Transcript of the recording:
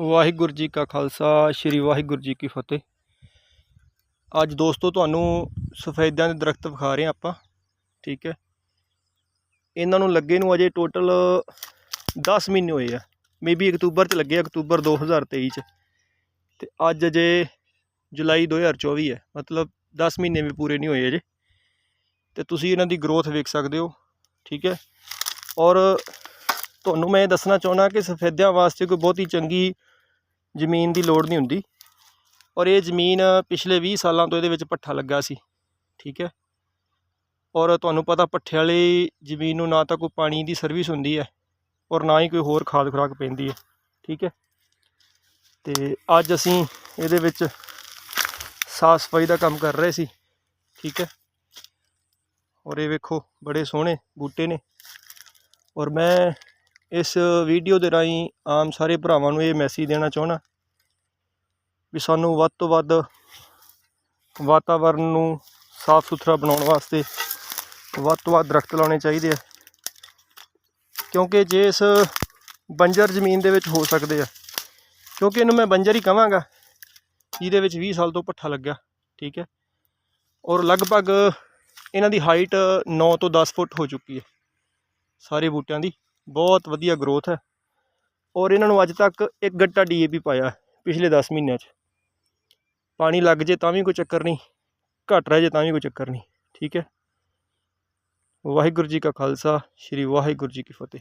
ਵਾਹਿਗੁਰੂ ਜੀ ਕਾ ਖਾਲਸਾ ਸ੍ਰੀ ਵਾਹਿਗੁਰੂ ਜੀ ਕੀ ਫਤਿਹ। ਅੱਜ ਦੋਸਤੋ ਤੁਹਾਨੂੰ ਸਫੈਦਿਆਂ ਦੇ ਦਰਖਤ ਵਿਖਾ ਰਹੇ ਹਾਂ ਆਪਾਂ ਠੀਕ ਹੈ। ਇਹਨਾਂ ਨੂੰ ਲੱਗੇ ਨੂੰ ਅਜੇ ਟੋਟਲ 10 ਮਹੀਨੇ ਹੋਏ ਆ। ਮੇਬੀ ਅਕਤੂਬਰ ਚ ਲੱਗੇ ਆ, ਅਕਤੂਬਰ 2023 ਚ। ਤੇ ਅੱਜ ਅਜੇ ਜੁਲਾਈ 2024 ਹੈ ਮਤਲਬ 10 ਮਹੀਨੇ ਵੀ ਪੂਰੇ ਨਹੀਂ ਹੋਏ ਅਜੇ। ਤੇ ਤੁਸੀਂ ਇਹਨਾਂ ਦੀ ਗਰੋਥ ਵੇਖ ਸਕਦੇ ਹੋ ਠੀਕ ਹੈ। ਔਰ ਤੁਹਾਨੂੰ ਮੈਂ ਇਹ ਦੱਸਣਾ ਚਾਹੁੰਦਾ ਕਿ ਸਫੈਦਿਆਂ ਵਾਸਤੇ ਕੋਈ ਬਹੁਤੀ ਚੰਗੀ ਜ਼ਮੀਨ ਦੀ ਲੋੜ ਨਹੀਂ ਹੁੰਦੀ। ਔਰ ਇਹ ਜ਼ਮੀਨ ਪਿਛਲੇ 20 ਸਾਲਾਂ ਤੋਂ ਇਹਦੇ ਵਿੱਚ ਪੱਠਾ ਲੱਗਾ ਸੀ। ਠੀਕ ਹੈ? ਔਰ ਤੁਹਾਨੂੰ ਪਤਾ ਪੱਠੇ ਵਾਲੀ ਜ਼ਮੀਨ ਨੂੰ ਨਾ ਤਾਂ ਕੋਈ ਪਾਣੀ ਦੀ ਸਰਵਿਸ ਹੁੰਦੀ ਹੈ ਔਰ ਨਾ ਹੀ ਕੋਈ ਹੋਰ ਖਾਦ ਖੁਰਾਕ ਪੈਂਦੀ ਹੈ। ਠੀਕ ਹੈ? ਤੇ ਅੱਜ ਅਸੀਂ ਇਹਦੇ ਵਿੱਚ ਸਾਫ਼ ਸਫ਼ਾਈ ਦਾ ਕੰਮ ਕਰ ਰਹੇ ਸੀ। ਠੀਕ ਹੈ? ਔਰ ਇਹ ਵੇਖੋ ਬੜੇ ਸੋਹਣੇ ਬੂਟੇ ਨੇ। ਔਰ ਮੈਂ ਇਸ ਵੀਡੀਓ ਦੇ ਰਾਹੀਂ ਆਮ ਸਾਰੇ ਭਰਾਵਾਂ ਨੂੰ ਇਹ ਮੈਸੇਜ ਦੇਣਾ ਚਾਹੁੰਦਾ ਵੀ ਸਾਨੂੰ ਵੱਧ ਤੋਂ ਵੱਧ ਵਾਤਾਵਰਨ ਨੂੰ ਸਾਫ਼ ਸੁਥਰਾ ਬਣਾਉਣ ਵਾਸਤੇ ਵੱਧ ਤੋਂ ਵੱਧ ਦਰਖਤ ਲਾਉਣੇ ਚਾਹੀਦੇ ਆ। ਕਿਉਂਕਿ ਜੇ ਇਸ ਬੰਜਰ ਜ਼ਮੀਨ ਦੇ ਵਿੱਚ ਹੋ ਸਕਦੇ ਆ, ਕਿਉਂਕਿ ਇਹਨੂੰ ਮੈਂ ਬੰਜਰ ਹੀ ਕਹਾਂਗਾ ਜਿਹਦੇ ਵਿੱਚ 20 ਸਾਲ ਤੋਂ ਪੱਠਾ ਲੱਗਿਆ, ਠੀਕ ਹੈ। ਔਰ ਲਗਭਗ ਇਹਨਾਂ ਦੀ ਹਾਈਟ 9 ਤੋਂ 10 ਫੁੱਟ ਹੋ ਚੁੱਕੀ ਹੈ, ਸਾਰੇ ਬੂਟਿਆਂ ਦੀ। ਬਹੁਤ ਵਧੀਆ ਗਰੋਥ ਹੈ। ਔਰ ਇਹਨਾਂ ਨੂੰ ਅੱਜ ਤੱਕ ਇੱਕ ਗੱਟਾ ਡੀਏਪੀ ਪਾਇਆ ਪਿਛਲੇ 10 ਮਹੀਨਿਆਂ 'ਚ। ਪਾਣੀ ਲੱਗ ਜੇ ਤਾਂ ਵੀ ਕੋਈ ਚੱਕਰ ਨਹੀਂ, ਘਟ ਰਹਿ ਜੇ ਤਾਂ ਵੀ ਕੋਈ ਚੱਕਰ ਨਹੀਂ, ਠੀਕ ਹੈ। ਵਾਹਿਗੁਰੂ ਜੀ ਕਾ ਖਾਲਸਾ, ਸ੍ਰੀ ਵਾਹਿਗੁਰੂ ਜੀ ਕੀ ਫਤਿਹ।